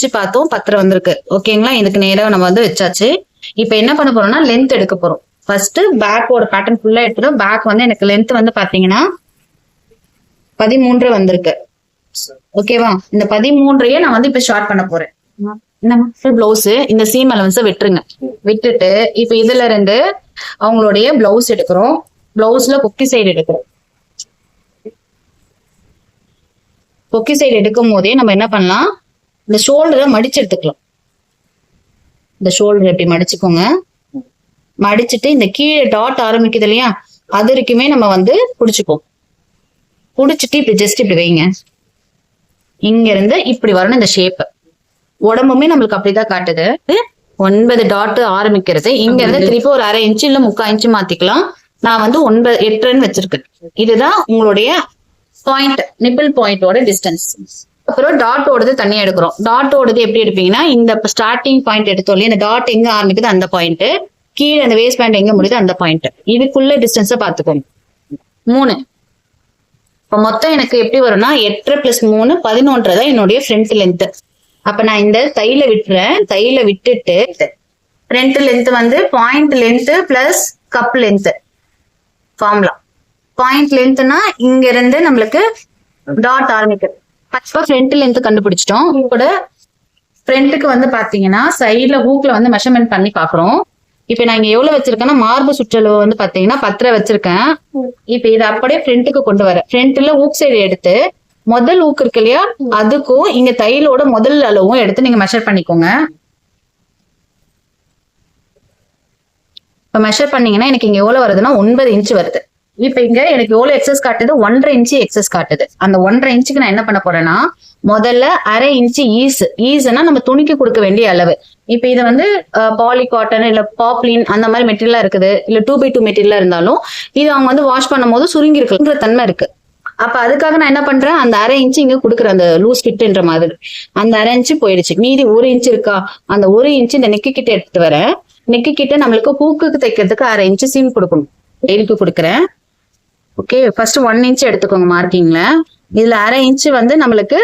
வச்சு பார்த்தோம் பத்திரம் வந்திருக்கு. ஓகேங்களா இதுக்கு நேராக நம்ம வந்து வச்சாச்சு. இப்போ என்ன பண்ண போறோம்னா லென்த் எடுக்க போறோம். ஃபர்ஸ்ட் பேக்கோட பேட்டர்ன் ஃபுல்லா எடுத்துடும் பேக் வந்து எனக்கு லென்த் வந்து பாத்தீங்கன்னா பதிமூன்று வந்திருக்கு. ஓகேவா இந்த பதிமூன்றையே நான் வந்து இப்ப ஷார்ட் பண்ண போறேன். பிளவுஸ் இந்த சீம் அலவன்ஸை விட்டுருங்க. விட்டுட்டு இப்ப இதுல இருந்து அவங்களுடைய பிளவுஸ் எடுக்கிறோம். பிளவுஸ்ல கொக்கி சைடு எடுக்கிறோம். பொக்கி சைடு எடுக்கும் போதே நம்ம என்ன பண்ணலாம்? இந்த ஷோல்டரை மடிச்சு எடுத்துக்கலாம். இந்த ஷோல்டர் எப்படி மடிச்சுக்கோங்க. மடிச்சிட்டு இந்த கீழே டாட் ஆரம்பிக்குது இல்லையா? அது வரைக்குமே நம்ம வந்து புடிச்சுப்போம் புடிச்சிட்டு இப்படி ஜஸ்ட் இப்படி வைங்க. இங்க இருந்து இப்படி வரணும் இந்த ஷேப் உடம்புமே நம்மளுக்கு அப்படிதான் காட்டுது. ஒன்பது டாட் ஆரம்பிக்கிறது. இங்க இருந்து திருப்பி ஒரு அரை இன்ச்சு இல்ல முக்கால் இன்ச்சு மாத்திக்கலாம். நான் வந்து ஒன்பது எட்டுன்னு வச்சிருக்கேன். இதுதான் உங்களுடைய பாயிண்ட் நிப்பிள் பாயிண்டோட டிஸ்டன்ஸ் அப்புறம் டாட்டோடது தனியா எடுக்கிறோம். டாட்டோடது எப்படி எடுப்பீங்கன்னா இந்த ஸ்டார்டிங் பாயிண்ட் எடுத்தோம் இல்லையா இந்த டாட் எங்க ஆரம்பிக்குது அந்த பாயிண்ட் கீழே அந்த வேஸ்ட் பாயிண்ட் எங்க முடியுது அந்த பாயிண்ட் இதுக்குள்ள டிஸ்டன்ஸை பார்த்துக்கோங்க. மூணு. இப்போ மொத்தம் எனக்கு எப்படி வரும்னா எட்டரை பிளஸ் மூணு பதினொன்றரை தான் என்னுடைய ஃப்ரண்ட் லென்த்து அப்ப நான் இந்த தையில விட்டுறேன். தையில விட்டுட்டு ஃப்ரண்ட் லென்த் வந்து point length plus cup length ஃபார்ம்லாம் point லென்த்னா இங்க இருந்து நம்மளுக்கு டாட் ஆரம்பிக்குது இப்போ ஃப்ரண்ட் லென்த் கண்டுபிடிச்சிட்டோம். கூட ஃப்ரண்ட்டுக்கு வந்து பாத்தீங்கன்னா சைடுல ஹூக்ல வந்து மெஷர்மெண்ட் பண்ணி பாக்குறோம் இப்ப நான் இங்க எவ்வளவு வச்சிருக்கேன்னா மார்பு சுற்றளவு வந்து பாத்தீங்கன்னா பத்தரை வச்சிருக்கேன். இப்ப இதை அப்படியே ஃப்ரண்ட்டுக்கு கொண்டு வரேன் ஃப்ரண்ட்ல ஊக் சைடு எடுத்து முதல் ஊக்கு இருக்கு இல்லையா அதுக்கும் இங்க தையலோட முதல் அளவும் எடுத்து நீங்க மெஷர் பண்ணிக்கோங்க. இப்ப மெஷர் பண்ணீங்கன்னா எனக்கு இங்க எவ்வளவு வருதுன்னா ஒன்பது இன்ச் வருது. இப்ப இங்க எனக்கு எவ்வளவு எக்ஸஸ் காட்டுது? ஒன்றரை இன்ச்சு எக்ஸஸ் காட்டுது. அந்த ஒன்றரை இன்ச்சுக்கு நான் என்ன பண்ண போறேன்னா முதல்ல அரை இன்ச்சு ஈஸ் ஈஸ்னா நம்ம துணிக்கு கொடுக்க வேண்டிய அளவு. இப்ப இது வந்து பாலி காட்டன் இல்ல பாப்ளின் அந்த மாதிரி மெட்டீரியலா இருக்குது. இல்ல டூ பை டூ மெட்டீரியலா இருந்தாலும் இது அவங்க வந்து வாஷ் பண்ணும் போது சுருங்கி இருக்குன்ற தன்மை இருக்கு. அப்ப அதுக்காக நான் என்ன பண்றேன்? அந்த அரை இன்ச்சு இங்க குடுக்குற அந்த லூஸ் ஃபிட்ன்ற மாதிரி. அந்த அரை இன்ச்சு போயிடுச்சு. மீதி ஒரு இன்ச் இருக்கா? அந்த ஒரு இன்ச்சு இந்த நெக்கு கிட்ட எடுத்துட்டு வரேன். நெக்கு கிட்ட நம்மளுக்கு பூக்குக்கு தைக்கிறதுக்கு அரை இன்ச்சு சீம் கொடுக்கணும். டெய்லிக்கு கொடுக்குறேன். ஓகே ஃபர்ஸ்ட் ஒன் இன்ச் எடுத்துக்கோங்க மார்க்கிங்ல இதுல அரை இன்ச் வந்து நம்மளுக்கு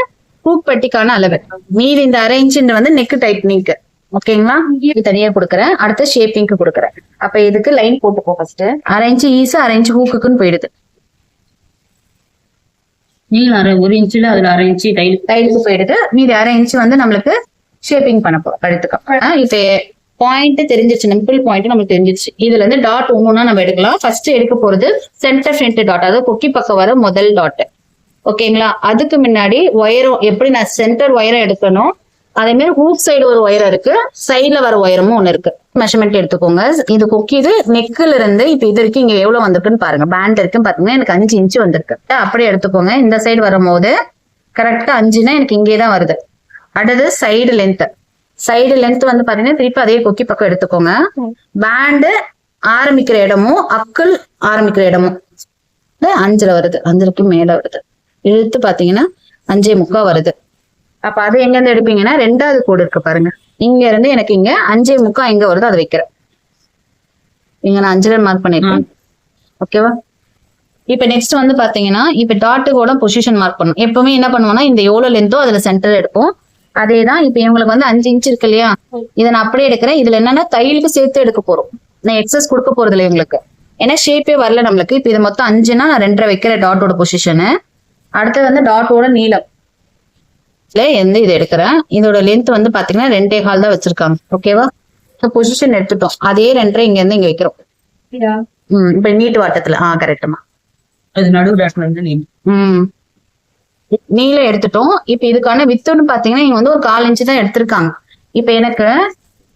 ஹூக் பட்டிக்கான அளவு. மீதி இந்த அரை இன்ச் வந்து நெக் டைட்னிங்க்கு ஓகேங்களா தனியா கொடுக்குறேன். அடுத்து ஷேப்பிங்க்கு கொடுக்குறேன். அப்ப இதுக்கு லைன் போட்டுப்போம் ஃபர்ஸ்ட் அரை இன்ச் ஈஸ் அரை இன்ச் ஹூக்குன்னு போயிடுது. நீங்களும் அரை ஒரு இன்ச்சுல அதுல அரை இன்ச்சு டைல் டைலுக்கு போயிடுது. மீதி அரை இன்ச் வந்து நம்மளுக்கு ஷேப்பிங் பண்ண போறோம் கழுத்துக்கு இப்ப பாயிண்ட் தெரிஞ்சிச்சு நிம்பிள் பாயிண்ட் நம்மளுக்கு தெரிஞ்சிச்சு இதுல இருந்து டாட் ஒவ்வொன்றா நம்ம எடுக்கலாம். ஃபர்ஸ்ட் எடுக்க போறது சென்டர் ஃப்ரண்ட் டாட் அதாவது கொக்கி பக்கம் வர முதல் டாட் ஓகேங்களா அதுக்கு முன்னாடி ஒயரும் எப்படி நான் சென்டர் ஒயரும் எடுக்கணும் அதே மாதிரி ஹூப் சைடு ஒரு ஒயரம் இருக்கு சைட்ல வர ஒயரமும் ஒன்று இருக்கு. மெஷர்மெண்ட் எடுத்துக்கோங்க. இது கொக்கி இது நெக்ல இருந்து இப்ப இது வரைக்கும் இங்க எவ்வளவு வந்திருக்குன்னு பாருங்க. பேண்ட் இருக்குன்னு பாத்தீங்கன்னா எனக்கு அஞ்சு இன்ச்சு வந்திருக்கு. அப்படியே எடுத்துக்கோங்க. இந்த சைடு வரும்போது கரெக்டா அஞ்சுனா எனக்கு இங்கே தான் வருது. அடுத்தது சைடு லென்த் சைடு லென்த் வந்து பாத்தீங்கன்னா திருப்பி அதே கொக்கி பக்கம் எடுத்துக்கோங்க. பேண்டு ஆரம்பிக்கிற இடமும் அக்குள் ஆரம்பிக்கிற இடமும். அஞ்சுல வருது. அஞ்சுக்கு மேல வருது. இழுத்து பாத்தீங்கன்னா அஞ்சே முக்கா வருது. அப்ப அது எங்க இருந்து எடுப்பீங்கன்னா ரெண்டாவது கோடு இருக்கு பாருங்க. இங்க இருந்து எனக்கு இங்க அஞ்சே முக்கா எங்க வருதோ அதை வைக்கிறேன். இங்க நான் அஞ்சுல மார்க் பண்ணிருக்கேன். ஓகேவா இப்ப நெக்ஸ்ட் வந்து பாத்தீங்கன்னா இப்ப டாட்டுக்கோட பொசிஷன் மார்க் பண்ணும் எப்பவுமே என்ன பண்ணுவோம்னா இந்த எவ்வளவு லென்த்தோ அதுல சென்டர் எடுப்போம். அதே தான் இப்ப இவங்களுக்கு வந்து அஞ்சு இன்ச் இருக்கு இல்லையா? இதை நான் அப்படியே எடுக்கிறேன். இதுல என்னன்னா தையலுக்கு சேர்த்து எடுக்க போறோம். நான் எக்ஸஸ் கொடுக்க போறது இல்லை இவங்களுக்கு. ஏன்னா ஷேப்பே வரல நம்மளுக்கு. இப்ப இது மொத்தம் அஞ்சுனா நான் ரெண்டரை வைக்கிறேன் டாட்டோட பொசிஷனு அடுத்து வந்து டாட்டோட நீளம். எந்த இது எடுக்கிறேன். இதோட லென்த் வந்து பாத்தீங்கன்னா ரெண்டே கால் தான் வச்சிருக்காங்க. ஓகேவா பொசிஷன் எடுத்துட்டோம். அதே ரெண்டரை இங்க இருந்து இங்க வைக்கிறோம். இப்ப நீட்டு வாட்டத்துல. ஆ கரெக்டுமா அது நடுவு வந்து நீ ம். நீளம் எடுத்துட்டோம். இப்ப இதுக்கான வித்துன்னு பாத்தீங்கன்னா இங்க வந்து ஒரு கால் இன்ச்சு தான் எடுத்திருக்காங்க. இப்ப எனக்கு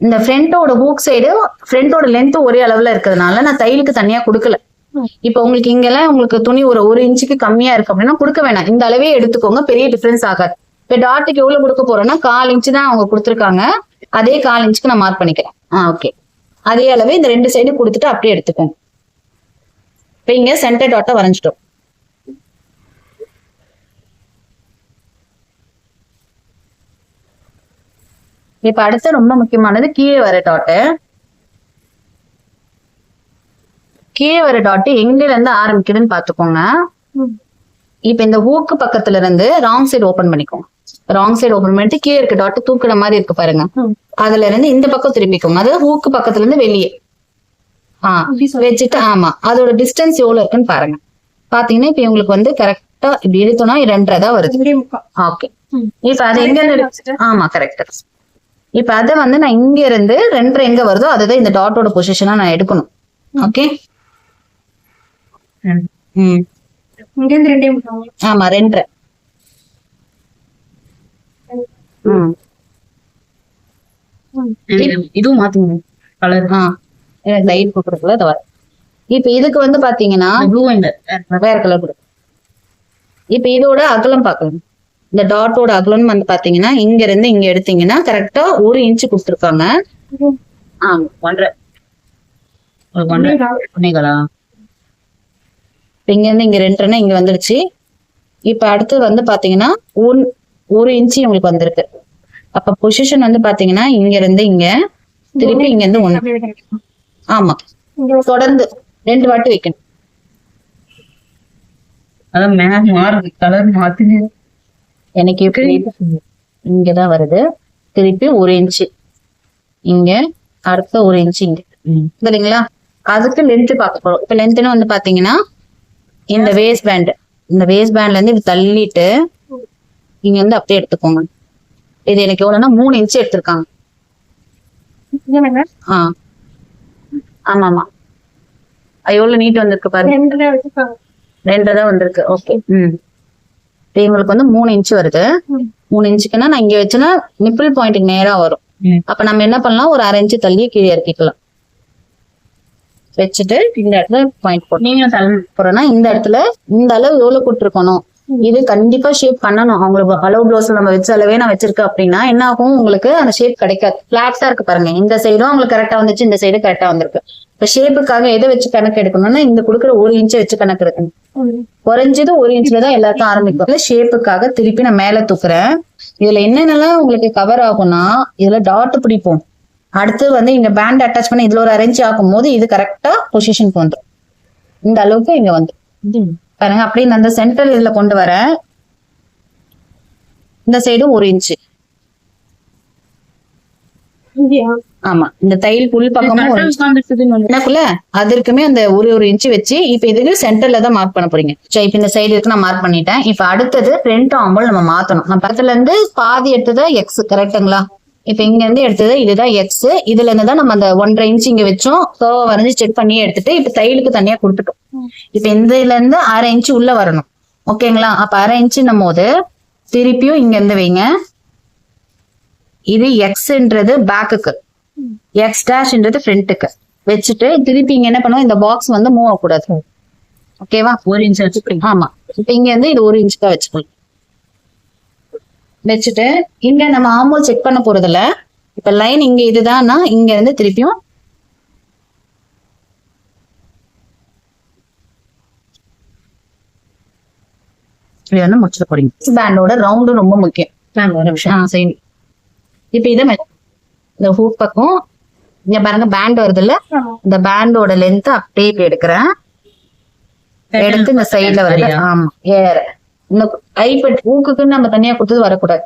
இந்த ஃப்ரண்டோட ஹூக் சைடு ஃப்ரண்டோட லென்த் ஒரே அளவுல இருக்கிறதுனால நான் தையலுக்கு தனியா கொடுக்கல. இப்ப உங்களுக்கு இங்கெல்லாம் உங்களுக்கு துணி ஒரு ஒரு இன்ச்சுக்கு கம்மியா இருக்கு அப்படின்னா கொடுக்க வேணாம். இந்த அளவே எடுத்துக்கோங்க பெரிய டிஃபரன்ஸ் ஆகாது. இப்ப டாட்டுக்கு எவ்வளவு கொடுக்க போறோம்னா கால் இன்ச்சு தான் அவங்க கொடுத்துருக்காங்க. அதே கால் இன்ச்சுக்கு நான் மார்க் பண்ணிக்கிறேன். ஆ ஓகே அதே அளவு இந்த ரெண்டு சைடு கொடுத்துட்டு அப்படியே எடுத்துக்கோங்க. இப்ப இங்க சென்டர் டாட்டை வரைஞ்சிட்டோம். இப்ப அடுத்து ரொம்ப முக்கியமானது கீழே வர டாட்டு கீழே வர டாட் எங்கல இருந்து ஆரம்பிக்குதுன்னு பாத்துக்கோங்க இப்ப இந்த ஹூக்கு பக்கத்துல இருந்து ராங் சைடு ஓபன் பண்ணிக்கோங்க. ராங் சைடு ஓபன் பண்ணிட்டு கீழே இருக்க டாட் தூக்குற மாதிரி இருக்கு பாருங்க. அதுல இருந்து இந்த பக்கம் திரும்பிக்கோங்க. அதாவது ஹூக்கு பக்கத்துல இருந்து வெளியே. ஆ வச்சுட்டு ஆமா. அதோட டிஸ்டன்ஸ் எவ்வளவு இருக்குன்னு பாருங்க. பாத்தீங்கன்னா இப்ப உங்களுக்கு வந்து கரெக்டா இப்படி இழுத்தோம்னா ரெண்டரை தான் வருது. ஓகே இப்ப அது எங்க ஆமா கரெக்ட் இப்ப அத வந்து நான் இங்க இருந்து ரெண்டரை எங்க வருதோ அதுதான் இந்த டாட்டோட பொசிஷனா நான் எடுக்கணும். ஓகே இங்க இருந்து ரெண்டே முக்கால் ஆமா ரெண்டரை. ம். இதுவும் மாத்துங்க. கலர் ஆ. லைட் கொடுக்குறதுல அது வர. இப்ப இதுக்கு வந்து பாத்தீங்கன்னா ப்ளூ வேற கலர் கொடு இப்ப இதோட அகலம் பார்க்கலாம் இந்த டாட்டோட அகலம் வந்து பாத்தீங்கன்னா இங்க இருந்து இங்க எடுத்தீங்கன்னா கரெக்டா ஒரு இன்ச் கொடுத்துருக்காங்க. ஒன்றரை. இங்க இருந்து இங்க ரெண்டுன்னா இங்க வந்துடுச்சு இப்ப அடுத்து வந்து பாத்தீங்கன்னா ஒன் ஒரு இன்ச் உங்களுக்கு வந்திருக்கு. அப்ப பொசிஷன் வந்து பாத்தீங்கன்னா இங்க இருந்து இங்க திருப்பி இங்க இருந்து ஒண்ணு. ஆமா. தொடர்ந்து ரெண்டு வாட்டி வைக்கணும். அதான் மேல மாறுது. கலர் மாத்துது எனக்கு எப்படி இங்கதான் வருது. திருப்பி ஒரு இன்ச்சு இங்க அடுத்த ஒரு இன்ச்சு இங்க. சரிங்களா? அதுக்கு லென்த் பார்க்க போறோம். இப்ப லென்த்னு வந்து பாத்தீங்கன்னா இந்த வேஸ்ட் பேண்ட் இந்த வேஸ்ட் பேண்ட்ல இருந்து இப்படி தள்ளிட்டு இங்க இருந்து அப்படியே எடுத்துக்கோங்க. இது எனக்கு எவ்வளவுன்னா மூணு இன்ச்சு எடுத்திருக்காங்க? ஆ. ஆமா ஆமா எவ்வளவு நீட் வந்திருக்கு பாருங்க. ரெண்டரை தான் வந்திருக்கு. ஓகே ம். இவங்களுக்கு வந்து மூணு இன்ச் வருது. மூணு இன்ச்சுக்குன்னா நான் இங்க வச்சேன்னா நிப்பிள் பாயிண்ட்டுக்கு நேரா வரும். அப்ப நம்ம என்ன பண்ணலாம்? ஒரு அரை இன்ச்சு தள்ளி கீழே இறக்கிக்கலாம். வச்சுட்டு இந்த இடத்துல பாயிண்ட் போட்டு தலை போறோம்னா இந்த இடத்துல இந்த அளவு எவ்வளவு கொடுத்துருக்கணும். இது கண்டிப்பா ஷேப் பண்ணணும். அவங்களுக்கு அளவு ப்ளவுஸ் நம்ம வச்ச அளவே நான் வச்சிருக்கேன் அப்படின்னா என்ன ஆகும்? உங்களுக்கு அந்த ஷேப் கிடைக்காது. பிளாட்டா இருக்கு பாருங்க. இந்த சைடும் உங்களுக்கு கரெக்டா வந்துச்சு இந்த சைடு கரெக்டா வந்திருக்கு. இப்ப ஷேப்புக்காக எதை வச்சு கணக்கு எடுக்கணும்னா இந்த கொடுக்குற ஒரு இன்ச்சை வச்சு கணக்கு எடுக்கணும். குறைஞ்சது ஒரு இன்ச்ல தான் எல்லாத்தையும் ஆரம்பிக்கும் ஷேப்புக்காக திருப்பி நான் மேல தூக்குறேன். இதுல என்னென்னலாம் உங்களுக்கு கவர் ஆகும்னா இதுல டாட் பிடிப்போம். அடுத்து வந்து இங்க பேண்ட் அட்டாச் பண்ணி இதுல ஒரு அரேஞ்ச் ஆகும் போது இது கரெக்டா பொசிஷனுக்கு வந்துடும் இந்த அளவுக்கு இங்க வந்து. பாருங்க அப்படியே இந்த அந்த சென்ட்ரல் இதுல கொண்டு வரேன். இந்த சைடு ஒரு இன்ச்சு ஆமா. இந்த தையல் புல் பக்கமும் அதற்குமே அந்த ஒரு ஒரு இன்ச் வச்சு இப்ப இதுக்கு சென்டர்ல தான் மார்க் பண்ண போறீங்க. சரி இப்ப இந்த சைடு இருக்கு நான் மார்க் பண்ணிட்டேன். இப்ப அடுத்தது ஃப்ரண்ட் ஆம்பல் நம்ம மாத்தணும். நம்ம பக்கத்துல இருந்து பாதி எடுத்தது எக்ஸ் கரெக்ட்டுங்களா இப்ப இங்க இருந்து எடுத்தது இதுதான் எக்ஸ் இதுல இருந்து தான் நம்ம அந்த ஒன்றரை இன்ச் இங்க வச்சோம். சோவை வரைஞ்சு செக் பண்ணி எடுத்துட்டு இப்ப தையலுக்கு தனியா கொடுத்துட்டோம். இப்ப இந்த இதுல இருந்து அரை இன்ச் உள்ள வரணும். ஓகேங்களா அப்ப அரை இன்ச்சுன்னும் போது திருப்பியும் இங்க இருந்து வைங்க. இது எக்ஸ்ன்றது பேக்குக்கு எக்ஸ் டேஷ்ன்றது ஃப்ரண்ட்டுக்கு வச்சுட்டு திருப்பி இங்க என்ன பண்ணுவோம்? இந்த பாக்ஸ் வந்து மூவ் ஆகக்கூடாது. ஓகேவா ஒரு இன்ச் வச்சுக்கிறீங்க ஆமா. இப்ப இங்க இருந்து இது ஒரு இன்ச் தான் வச்சுக்கணும். வச்சுட்டு இங்க நம்ம ஆமோல் செக் பண்ண போறதுல இப்ப லைன் இங்க இதுதான்னா இங்க இருந்து திருப்பியும் முடிச்சிட போறீங்க. பேண்டோட ரவுண்டும் ரொம்ப முக்கியம். நிமிஷம் ஆ சரி இப்ப இதை இந்த ஹூக் பக்கம் இங்க பாருங்க பேண்ட் வருது இல்ல. இந்த பேண்டோட லென்த் அப்படியே இப்ப எடுக்கிறேன். எடுத்து இந்த சைடுல வருது? ஆமா. ஏற. இந்த ஐபட் ஊக்குக்குன்னு நம்ம தனியா கொடுத்தது வரக்கூடாது.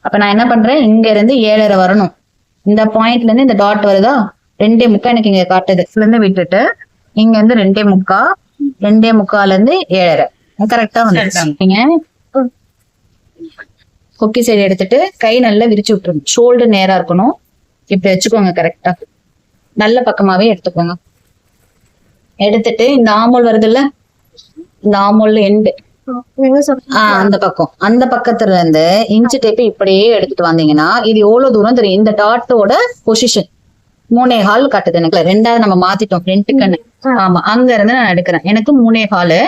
அப்ப நான் என்ன பண்றேன்? இங்க இருந்து ஏழரை வரணும். இந்த பாயிண்ட்ல இருந்து இந்த டாட் வருதா? ரெண்டே முக்கா எனக்கு இங்க காட்டுது. இதுல இருந்து விட்டுட்டு இங்க இருந்து ரெண்டே முக்கா ரெண்டே முக்கால இருந்து ஏழரை. கரெக்டா வந்துருச்சு. நீங்க கொக்கி சைடு எடுத்துட்டு கை நல்லா விரிச்சு விட்டுருங்க. ஷோல்டர் நேரா இருக்கணும். இப்படி வச்சுக்கோங்க கரெக்டா நல்ல பக்கமாவே எடுத்துக்கோங்க. எடுத்துட்டு இந்த ஆமோல் வருது இல்ல இந்த ஆமோல் எண்டு? ஆஹ் அந்த பக்கம். அந்த பக்கத்துல இருந்து இன்ச்சு டேப் இப்படியே எடுத்துட்டு வந்தீங்கன்னா இது எவ்வளவு தூரம் தெரியும்? இந்த டாட்டோட பொசிஷன் மூணே ஹால் காட்டுது எனக்கு. ரெண்டாவது நம்ம மாத்திட்டோம் ஃப்ரண்ட்டுக்குன்னு ஆமா அங்க இருந்து நான் எடுக்கிறேன். எனக்கு மூணே ஹாலு.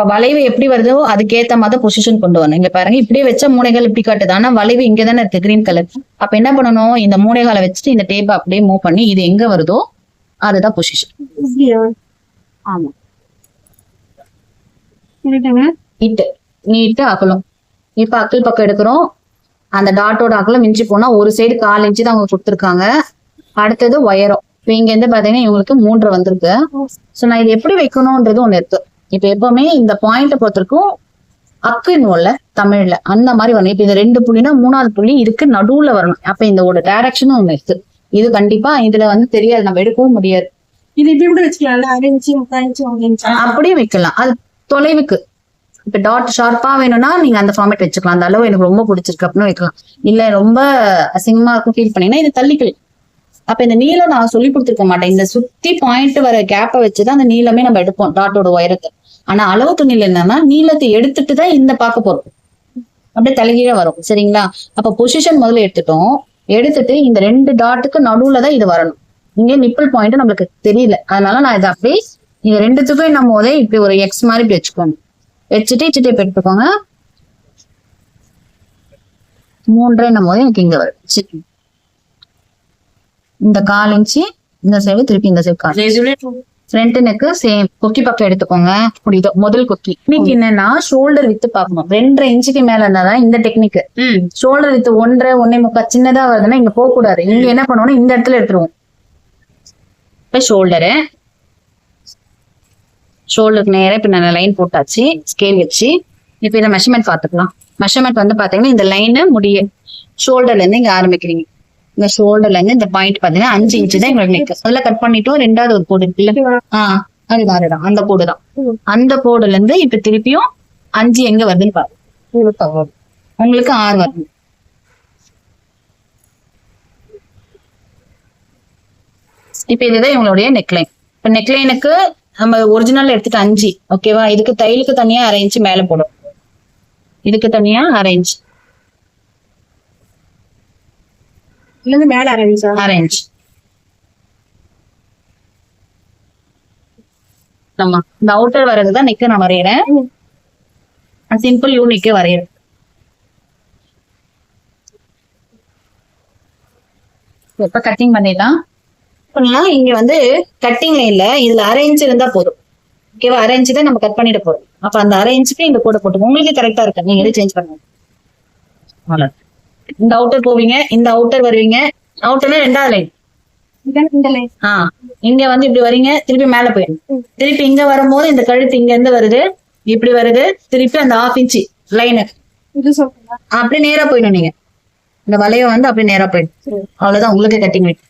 இப்ப வளைவு எப்படி வருதோ அதுக்கேத்த மாதிரி பொசிஷன் கொண்டு வரணும். இங்க பாருங்க இப்படியே வச்சா மூனைகள் இப்படி காட்டுது. ஆனா வளைவு இங்க தானே இருக்கு கிரீன் கலர் அப்ப என்ன பண்ணணும்? இந்த மூனைகாலை வச்சுட்டு இந்த டேப் அப்படியே மூவ் பண்ணி இது எங்க வருதோ அதுதான் பொசிஷன்? ஆமா. நீட்டு. நீட்டு அகலம். இப்ப அக்கல் பக்கம் எடுக்கிறோம். அந்த டாட்டோட அகலம் இன்ச்சு போனா ஒரு சைடு கால் இன்ச்சு தான் அவங்க கொடுத்துருக்காங்க. அடுத்தது உயரம். இப்ப இங்க இருந்து பாத்தீங்கன்னா இவங்களுக்கு மூன்றரை வந்திருக்கு. சோ நான் இது எப்படி வைக்கணும்ன்றது ஒண்ணு இருக்கு இப்ப எப்பவுமே இந்த பாயிண்ட பொறுத்திருக்கும் அக்குன்னுவோம்ல தமிழ்ல அந்த மாதிரி வரணும். இப்ப இந்த ரெண்டு புள்ளினா மூணாவது புள்ளி இதுக்கு நடுவுல வரணும். அப்ப இந்த ஒரு டைரக்ஷனும் ஒண்ணு இருக்கு. இது கண்டிப்பா இதுல வந்து தெரியாது. நம்ம எடுக்கவும் முடியாது. இது இப்படி கூட இன்ச்சு அப்படியே வைக்கலாம். அது தொலைவுக்கு. இப்ப டாட் ஷார்ப்பா வேணும்னா நீங்க அந்த ஃபார்மேட் வச்சுக்கலாம். அந்த அளவு எனக்கு ரொம்ப பிடிச்சிருக்கு அப்படின்னு வைக்கலாம். இல்ல ரொம்ப அசிங்கமா இருக்கும் ஃபீல் பண்ணீங்கன்னா இது தள்ளிக்கலாம். அப்ப இந்த நீளம் நான் சொல்லி கொடுத்துருக்க மாட்டேன். இந்த சுத்தி பாயிண்ட் வர கேப்பை வச்சுதான் அந்த நீளமே நம்ம எடுப்போம். டாட்டோட உயரத்தை. ஆனா அளவு துணியில என்னன்னா நீளத்தை எடுத்துட்டு தான் இந்த பார்க்க போறோம். அப்படியே தலைகீழ வரும். சரிங்களா? அப்ப பொசிஷன் முதல்ல எடுத்துட்டோம். எடுத்துட்டு இந்த ரெண்டு டாட்டுக்கு நடுவுல தான் இது வரணும். இங்க நிப்பிள் பாயிண்ட் நம்மளுக்கு தெரியல. அதனால நான் இதை அப்படியே இது ரெண்டுத்துக்கும் என்னும் போதே இப்படி ஒரு எக்ஸ் மாதிரி இப்படி வச்சுக்கோங்க. வச்சுட்டு இச்சுட்டு இப்ப எடுத்துக்கோங்க. மூன்றரை என்னும் போது எனக்கு இங்க வரும். சரி. இந்த கால் இன்ச்சு இந்த சைடு திருப்பி இந்த சைடு கால் ஃப்ரண்ட் நெக்கு சேம் கொக்கி பக்கம் எடுத்துக்கோங்க. புரியுதோ? முதல் கொக்கி. இன்னைக்கு என்னன்னா ஷோல்டர் வித்து பார்க்கணும். ரெண்டரை இன்ச்சுக்கு மேல இருந்தாதான் இந்த டெக்னிக் ஷோல்டர் வித்து ஒன்றரை ஒன்னே முக்கா சின்னதா வருதுன்னா இங்க போக கூடாது இங்க என்ன பண்ணுவோம்னா இந்த இடத்துல எடுத்துருவோம். இப்ப ஷோல்டரு ஷோல்டருக்கு நேரா இப்ப நான் லைன் போட்டாச்சு. ஸ்கேல் வச்சு. இப்ப இதை மெஷர்மெண்ட் பார்த்துக்கலாம். மெஷர்மெண்ட் வந்து பாத்தீங்கன்னா இந்த லைனு முடிய. ஷோல்டர்ல இருந்து இங்க ஆரம்பிக்கிறீங்க. இந்த ஷோல்டர்ல இருந்து இந்த பாயிண்ட் பாத்தீங்கன்னா அஞ்சு இன்ச்சு தான் எங்களுக்கு அதுல கட் பண்ணிட்டோம் ரெண்டாவது ஒரு கோடு இருக்குல்ல? ஆஹ் அதுதான் அதுதான் அந்த கோடு தான். அந்த கோடுல இருந்து இப்ப திருப்பியும் அஞ்சு எங்க வருதுன்னு பாருங்க. உங்களுக்கு ஆறு வருது. இப்ப இதுதான் இவங்களுடைய நெக்லைன் இப்ப நெக்லைனுக்கு நம்ம ஒரிஜினல் எடுத்துட்டு அஞ்சு ஓகேவா இதுக்கு தையலுக்கு தனியா அரை இன்ச்சு மேல போடும் இதுக்கு தனியா அரை இன்ச் இருந்து மேல அரை இன்ச் ஆமா இந்த அவுட்டர் வர்றதுதான் நெக்கு நான் வரைகிறேன் ம். சிம்பிள் யூனிக்கு வரைகிறேன் இப்ப கட்டிங் பண்ணிடலாம். பண்ணலாம். இங்க வந்து கட்டிங் லைன்ல இதுல அரை இன்ச் இருந்தா போதும். ஓகேவா அரை இன்ச் தான் நம்ம கட் பண்ணிட போறோம். அப்ப அந்த அரை இன்ச்சுக்கு இந்த கோடை போட்டு உங்களுக்கு கரெக்டா இருக்கு நீங்க எது சேஞ்ச் பண்ணுங்க இந்த அவுட்டர் போவீங்க இந்த அவுட்டர் வருவீங்க. அவுட்டர்னா ரெண்டாவது லைன் இங்க வந்து இப்படி வரீங்க திருப்பி மேல போயிடும். திருப்பி இங்க வரும்போது இந்த கழுத்து இங்க இருந்து வருது இப்படி வருது திருப்பி அந்த ஆஃப் இன்ச்சு லைனு அப்படி நேரா போயிடும் நீங்க. இந்த வளையம் வந்து அப்படி நேரா போயிடும் அவ்வளவுதான் உங்களுக்கு கட்டிங் வெயிட்